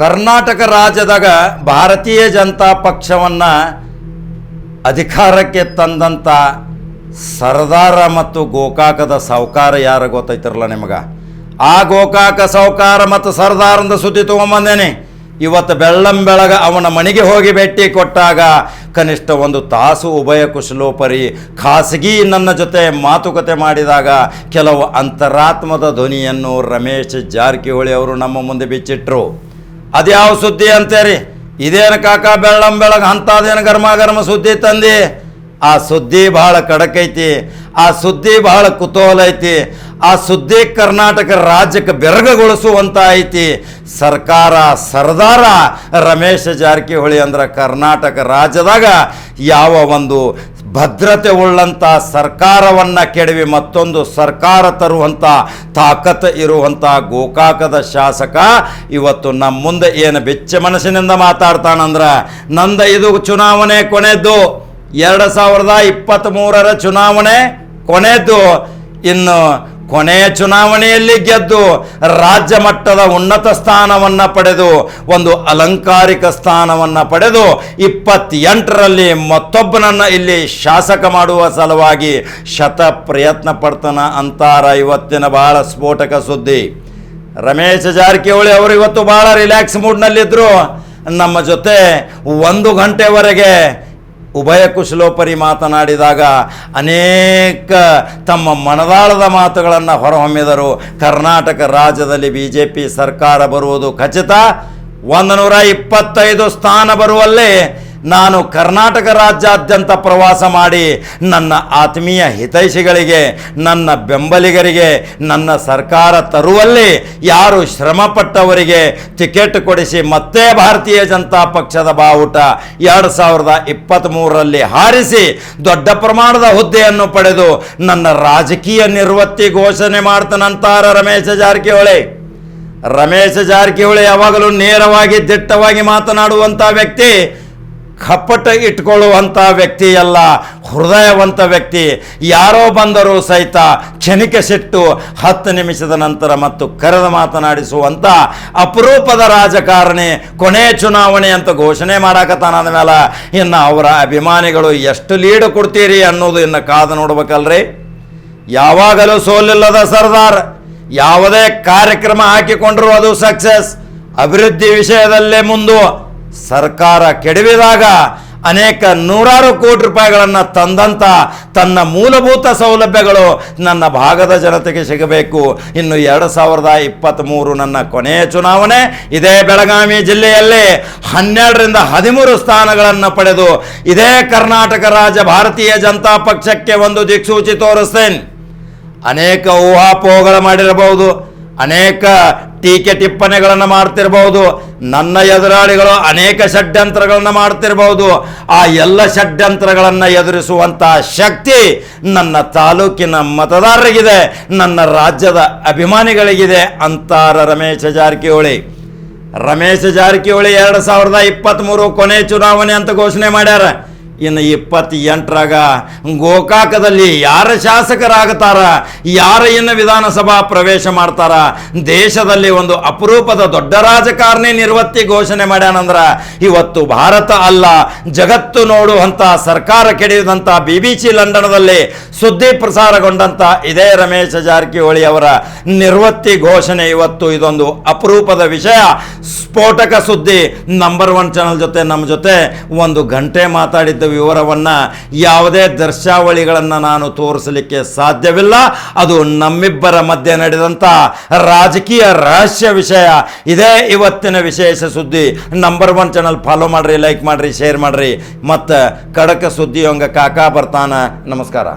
ಕರ್ನಾಟಕ ರಾಜ್ಯದಾಗ ಭಾರತೀಯ ಜನತಾ ಪಕ್ಷವನ್ನು ಅಧಿಕಾರಕ್ಕೆ ತಂದಂಥ ಸರ್ದಾರ ಮತ್ತು ಗೋಕಾಕದ ಸಾವುಕಾರ ಯಾರು ಗೊತ್ತೈತಿರಲ್ಲ ನಿಮಗೆ? ಆ ಗೋಕಾಕ ಸಾವುಕಾರ ಮತ್ತು ಸರ್ದಾರಂದ ಸುದ್ದಿ ತೊಗೊಂಬಂದೇನೆ. ಇವತ್ತು ಬೆಳ್ಳಂ ಬೆಳಗ ಅವನ ಮನೆಗೆ ಹೋಗಿ ಭೇಟಿ ಕೊಟ್ಟಾಗ ಕನಿಷ್ಠ ಒಂದು ತಾಸು ಉಭಯ ಕುಶಲೋಪರಿ, ಖಾಸಗಿ ನನ್ನ ಜೊತೆ ಮಾತುಕತೆ ಮಾಡಿದಾಗ ಕೆಲವು ಅಂತರಾತ್ಮದ ಧ್ವನಿಯನ್ನು ರಮೇಶ್ ಜಾರಕಿಹೊಳಿ ಅವರು ನಮ್ಮ ಮುಂದೆ ಬಿಚ್ಚಿಟ್ರು. ಅದ್ಯಾವ ಸುದ್ದಿ ಅಂತೇರಿ? ಇದೇನು ಕಾಕ ಬೆಳ್ಳಂ ಬೆಳಗ್ಗೆ ಅಂಥದ್ದೇನು ಗರ್ಮ ಗರ್ಮ ಸುದ್ದಿ ತಂದಿ? ಆ ಸುದ್ದಿ ಬಹಳ ಕಡಕೈತಿ, ಆ ಸುದ್ದಿ ಬಹಳ ಕುತೂಹಲ ಐತಿ, ಆ ಸುದ್ದಿ ಕರ್ನಾಟಕ ರಾಜ್ಯಕ್ಕೆ ಬೆರಗುಗೊಳಿಸುವಂತ ಐತಿ. ಸರ್ಕಾರ ಸರ್ದಾರ ರಮೇಶ್ ಜಾರಕಿಹೊಳಿ ಅಂದ್ರೆ ಕರ್ನಾಟಕ ರಾಜ್ಯದಾಗ ಯಾವ ಒಂದು ಭದ್ರತೆ ಉಳ್ಳಂಥ ಸರ್ಕಾರವನ್ನು ಕೆಡವಿ ಮತ್ತೊಂದು ಸರ್ಕಾರ ತರುವಂಥ ತಾಕತ್ ಇರುವಂಥ ಗೋಕಾಕದ ಶಾಸಕ ಇವತ್ತು ನಮ್ಮ ಮುಂದೆ ಏನು ಬೆಚ್ಚ ಮನಸ್ಸಿನಿಂದ ಮಾತಾಡ್ತಾನಂದ್ರೆ, ನಂದ ಇದು ಚುನಾವಣೆ ಕೊನೆದ್ದು ಎರಡು ಸಾವಿರದ ಇಪ್ಪತ್ತ್ಮೂರರ ಚುನಾವಣೆ ಕೊನೆದ್ದು, ಇನ್ನು ಕೊನೆಯ ಚುನಾವಣೆಯಲ್ಲಿ ಗೆದ್ದು ರಾಜ್ಯ ಮಟ್ಟದ ಉನ್ನತ ಸ್ಥಾನವನ್ನು ಪಡೆದು, ಒಂದು ಅಲಂಕಾರಿಕ ಸ್ಥಾನವನ್ನು ಪಡೆದು ಇಪ್ಪತ್ತೆಂಟರಲ್ಲಿ ಮತ್ತೊಬ್ಬನನ್ನು ಇಲ್ಲಿ ಶಾಸಕ ಮಾಡುವ ಸಲುವಾಗಿ ಶತ ಪ್ರಯತ್ನ ಪಡ್ತಾನ ಅಂತಾರ ಇವತ್ತಿನ ಬಹಳ ಸ್ಫೋಟಕ ಸುದ್ದಿ. ರಮೇಶ್ ಜಾರಕಿಹೊಳಿ ಅವರು ಇವತ್ತು ಬಹಳ ರಿಲ್ಯಾಕ್ಸ್ ಮೂಡ್ನಲ್ಲಿದ್ದರು ನಮ್ಮ ಜೊತೆ ಒಂದು ಗಂಟೆವರೆಗೆ ಉಭಯ ಕುಶಲೋಪರಿ ಮಾತನಾಡಿದಾಗ ಅನೇಕ ತಮ್ಮ ಮನದಾಳದ ಮಾತುಗಳನ್ನು ಹೊರಹೊಮ್ಮಿದರು. ಕರ್ನಾಟಕ ರಾಜ್ಯದಲ್ಲಿ ಬಿ ಜೆ ಪಿ ಸರ್ಕಾರ ಬರುವುದು ಖಚಿತ. ಒಂದು ನೂರ ಇಪ್ಪತ್ತೈದು ಸ್ಥಾನ ಬರುವಲ್ಲಿ ನಾನು ಕರ್ನಾಟಕ ರಾಜ್ಯಾದ್ಯಂತ ಪ್ರವಾಸ ಮಾಡಿ ನನ್ನ ಆತ್ಮೀಯ ಹಿತೈಷಿಗಳಿಗೆ, ನನ್ನ ಬೆಂಬಲಿಗರಿಗೆ, ನನ್ನ ಸರ್ಕಾರ ತರುವಲ್ಲಿ ಯಾರು ಶ್ರಮಪಟ್ಟವರಿಗೆ ಟಿಕೆಟ್ ಕೊಡಿಸಿ ಮತ್ತೆ ಭಾರತೀಯ ಜನತಾ ಪಕ್ಷದ ಬಾವುಟ ಎರಡು ಸಾವಿರದ ಇಪ್ಪತ್ತ್ಮೂರರಲ್ಲಿ ಹಾರಿಸಿ ದೊಡ್ಡ ಪ್ರಮಾಣದ ಹುದ್ದೆಯನ್ನು ಪಡೆದು ನನ್ನ ರಾಜಕೀಯ ನಿರ್ವತ್ತಿ ಘೋಷಣೆ ಮಾಡ್ತಾನಂತಾರ ರಮೇಶ ಜಾರಕಿಹೊಳಿ. ರಮೇಶ ಜಾರಕಿಹೊಳಿ ಯಾವಾಗಲೂ ನೇರವಾಗಿ ದಿಟ್ಟವಾಗಿ ಮಾತನಾಡುವಂಥ ವ್ಯಕ್ತಿ. ಕಪ್ಪಟ ಇಟ್ಕೊಳ್ಳುವಂಥ ವ್ಯಕ್ತಿ ಅಲ್ಲ ಹೃದಯವಂತ ವ್ಯಕ್ತಿ. ಯಾರೋ ಬಂದರೂ ಸಹಿತ ಕ್ಷಣಿಕ ಸಿಟ್ಟು ಹತ್ತು ನಿಮಿಷದ ನಂತರ ಮತ್ತು ಕರೆದ ಮಾತನಾಡಿಸುವಂಥ ಅಪರೂಪದ ರಾಜಕಾರಣಿ ಕೊನೆ ಚುನಾವಣೆ ಅಂತ ಘೋಷಣೆ ಮಾಡಾಕತ್ತಾನ ಅಂದಮೇಲೆ ಇನ್ನು ಅವರ ಅಭಿಮಾನಿಗಳು ಎಷ್ಟು ಲೀಡ್ ಕೊಡ್ತೀರಿ ಅನ್ನೋದು ಇನ್ನು ಕಾದು ನೋಡ್ಬೇಕಲ್ರಿ. ಯಾವಾಗಲೂ ಸೋಲಿಲ್ಲದ ಸರ್ದಾರ್, ಯಾವುದೇ ಕಾರ್ಯಕ್ರಮ ಹಾಕಿಕೊಂಡರೂ ಅದು ಸಕ್ಸಸ್. ಅಭಿವೃದ್ಧಿ ವಿಷಯದಲ್ಲೇ ಮುಂದು. ಸರ್ಕಾರ ಕೆಡವಿದಾಗ ಅನೇಕ ನೂರಾರು ಕೋಟಿ ರೂಪಾಯಿಗಳನ್ನು ತಂದಂಥ ತನ್ನ ಮೂಲಭೂತ ಸೌಲಭ್ಯಗಳು ನನ್ನ ಭಾಗದ ಜನತೆಗೆ ಸಿಗಬೇಕು. ಇನ್ನು ಎರಡು ಸಾವಿರದ ಇಪ್ಪತ್ತ್ಮೂರು ನನ್ನ ಕೊನೆಯ ಚುನಾವಣೆ. ಇದೇ ಬೆಳಗಾವಿ ಜಿಲ್ಲೆಯಲ್ಲಿ ಹನ್ನೆರಡರಿಂದ ಹದಿಮೂರು ಸ್ಥಾನಗಳನ್ನು ಪಡೆದು ಇದೇ ಕರ್ನಾಟಕ ರಾಜ್ಯ ಭಾರತೀಯ ಜನತಾ ಪಕ್ಷಕ್ಕೆ ಒಂದು ದಿಕ್ಸೂಚಿ ತೋರಿಸ್ತೇನೆ. ಅನೇಕ ಊಹಾಪೋಹಗಳು ಮಾಡಿರಬಹುದು. ಅನೇಕ ಟೀಕೆ ಟಿಪ್ಪಣಿಗಳನ್ನು ಮಾಡ್ತಿರಬಹುದು ನನ್ನ ಎದುರಾಳಿಗಳು ಅನೇಕ ಷಡ್ಯಂತ್ರಗಳನ್ನು ಮಾಡ್ತಿರಬಹುದು ಆ ಎಲ್ಲ ಷಡ್ಯಂತ್ರಗಳನ್ನು ಎದುರಿಸುವಂತಹ ಶಕ್ತಿ ನನ್ನ ತಾಲೂಕಿನ ಮತದಾರರಿಗಿದೆ. ನನ್ನ ರಾಜ್ಯದ ಅಭಿಮಾನಿಗಳಿಗಿದೆ ಅಂತಾರ ರಮೇಶ ಜಾರಕಿಹೊಳಿ. ರಮೇಶ ಜಾರಕಿಹೊಳಿ ಎರಡು ಸಾವಿರದ ಇಪ್ಪತ್ತ್ಮೂರು ಕೊನೆ ಚುನಾವಣೆ ಅಂತ ಘೋಷಣೆ ಮಾಡ್ಯಾರ. ಇನ್ನು ಇಪ್ಪತ್ತೆಂಟರಾಗ ಗೋಕಾಕದಲ್ಲಿ ಯಾರ ಶಾಸಕರಾಗುತ್ತಾರ ಯಾರ ಇನ್ನು ವಿಧಾನಸಭಾ ಪ್ರವೇಶ ಮಾಡ್ತಾರ, ದೇಶದಲ್ಲಿ ಒಂದು ಅಪರೂಪದ ದೊಡ್ಡ ರಾಜಕಾರಣಿ ನಿರ್ವತ್ತಿ ಘೋಷಣೆ ಮಾಡ್ಯಾನಂದ್ರ ಇವತ್ತು ಭಾರತ ಅಲ್ಲ, ಜಗತ್ತು ನೋಡುವಂಥ ಸರ್ಕಾರ ಕೆಡಿದಂಥ ಬಿ ಬಿ ಸಿ ಲಂಡನದಲ್ಲಿ ಸುದ್ದಿ ಪ್ರಸಾರಗೊಂಡಂಥ ಇದೇ ರಮೇಶ ಜಾರಕಿಹೊಳಿ ಅವರ ನಿರ್ವತ್ತಿ ಘೋಷಣೆ ಇವತ್ತು ಇದೊಂದು ಅಪರೂಪದ ವಿಷಯ. ಸ್ಫೋಟಕ ಸುದ್ದಿ ನಂಬರ್ ಒನ್ ಚಾನಲ್ ಜೊತೆ ನಮ್ಮ ಜೊತೆ ಒಂದು ಗಂಟೆ ಮಾತಾಡಿದ್ದ ವಿವರವನ್ನು ಯಾವುದೇ ದರ್ಶಾವಳಿಗಳನ್ನು ನಾನು ತೋರಿಸಲಿಕ್ಕೆ ಸಾಧ್ಯವಿಲ್ಲ. ಅದು ನಮ್ಮಿಬ್ಬರ ಮಧ್ಯೆ ನಡೆದಂಥ ರಾಜಕೀಯ ರಹಸ್ಯ ವಿಷಯ. ಇದೇ ಇವತ್ತಿನ ವಿಶೇಷ ಸುದ್ದಿ. ನಂಬರ್ ಒನ್ ಚಾನಲ್ ಫಾಲೋ ಮಾಡಿರಿ ಲೈಕ್ ಮಾಡ್ರಿ ಶೇರ್ ಮಾಡಿರಿ. ಮತ್ತು ಕಡಕ ಸುದ್ದಿ ಹಂಗ ಕಾಕಾ ಬರ್ತಾನ. ನಮಸ್ಕಾರ.